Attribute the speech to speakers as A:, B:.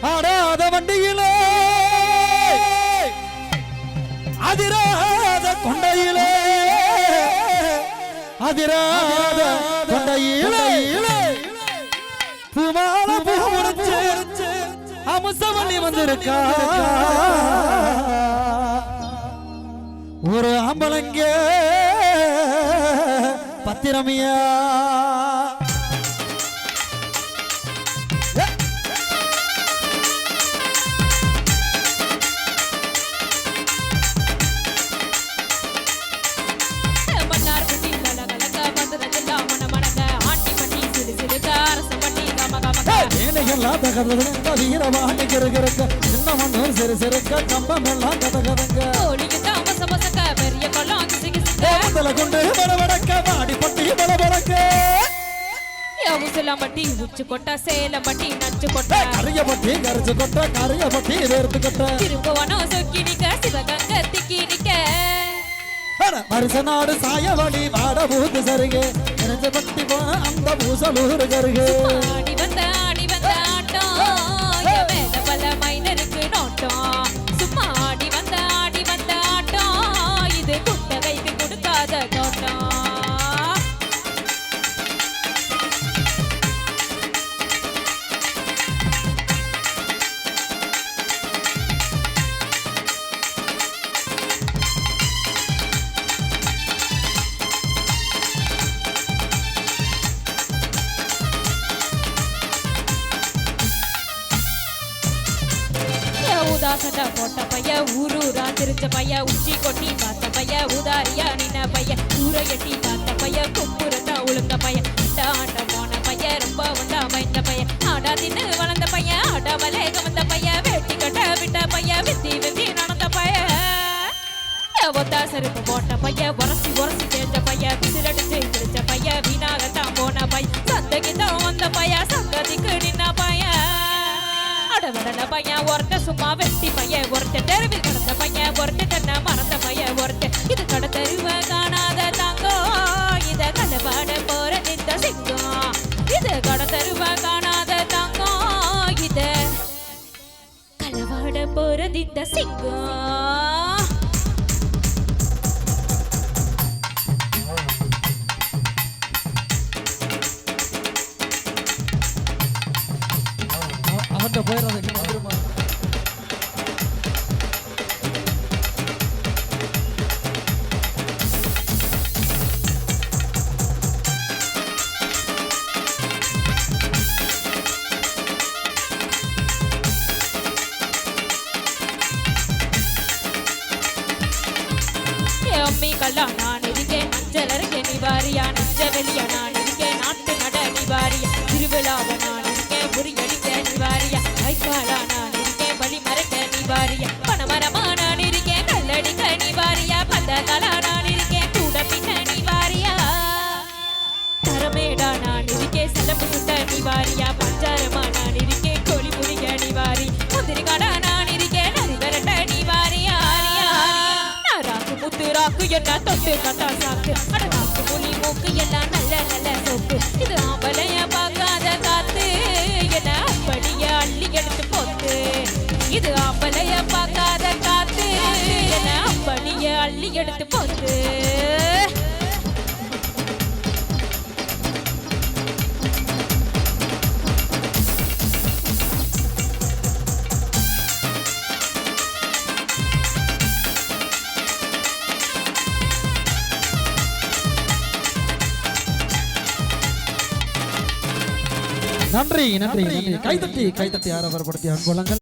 A: ஆடாத வண்டியிலே. அதிராத கொண்டையிலே. அதிராத கொண்டையிலே. பூமால பூ அமுசவள்ளி வந்திருக்கா. ஒரு அம்பலங்க பத்திரமியா. ஏனையெல்லாம் தகர்ந்ததுங்க வீரவாணி கிருகிருக்க சின்ன மண்ணு சிறு சிறுக்க கம்பம் எல்லாம் கதகதங்க கொண்டு வரவடக்க வாடி பட்டி பலபடக்க
B: யவுசலாம் பட்டி உச்சு கொட்ட சேலம் பட்டி நச்சு கொட்ட.
A: கரிய பட்டி கரிச்சு கொட்ட கரிய பட்டி வேர்த்து கொட்ட.
B: திரும்புவனோ சொக்கி நிக்க சிவகங்க திக்கி நிக்க.
A: மருச நாடு சாயவழி வாட பூத்து சருகு. பட்டி போன அந்த பூசலூர் கருகு.
B: ஊதா சட்டை போட்ட பைய ஊரூரா திருச்ச பைய உச்சி கொட்டி பார்த்த பைய உதாரியா நின்ன பைய ஊரை எட்டி பார்த்த பைய கும்புறத்தா உளுந்த பைய இந்த ஆட்ட போன பைய ரொம்ப உண்டா பயந்த பைய ஆடா தின்னு வளர்ந்த பைய ஆடாமலே கவர்ந்த பைய வேட்டி கட்ட விட்ட பைய வித்தி வித்தி நடந்த பைய. ஒத்தா செருப்பு போட்ட பைய உரசி உரசி தேஞ்ச பையன் ஒருத்த சும்மா வெட்டி பையன் ஒருத்த தெருவில் கடந்த பையன் ஒருத்த தன்னை மறந்த பையன் ஒருத்த இது கட தெருவ காணாத தங்கம் இத கடபாட போற இந்த சிங்கம். இது கட தெருவ காணாத தங்கம் இத கலவாட போறது இந்த சிங்கம்.
A: அவன்கிட்ட போயிடாத
B: அம்மி கல்லா நான் இருக்கே அஞ்சல் இருக்கேன் நிவாரியா நஞ்ச வெளியா நான் இருக்கே நாட்டு நட நிவாரியா திருவிழாவ நான் இருக்கே முறியடிக்க நிவாரியா வைக்காலா நான் என்ன தொட்டு கட்டா சாக்கு. அட நாக்கு புலி மூக்கு எல்லாம் நல்ல நல்ல சோப்பு இது ஆம்பளைய பாக்கு
A: நன்றி நன்றி நன்றி. கைதட்டி கைதட்டி ஆரவரப்படுத்தி அன்புலங்கள்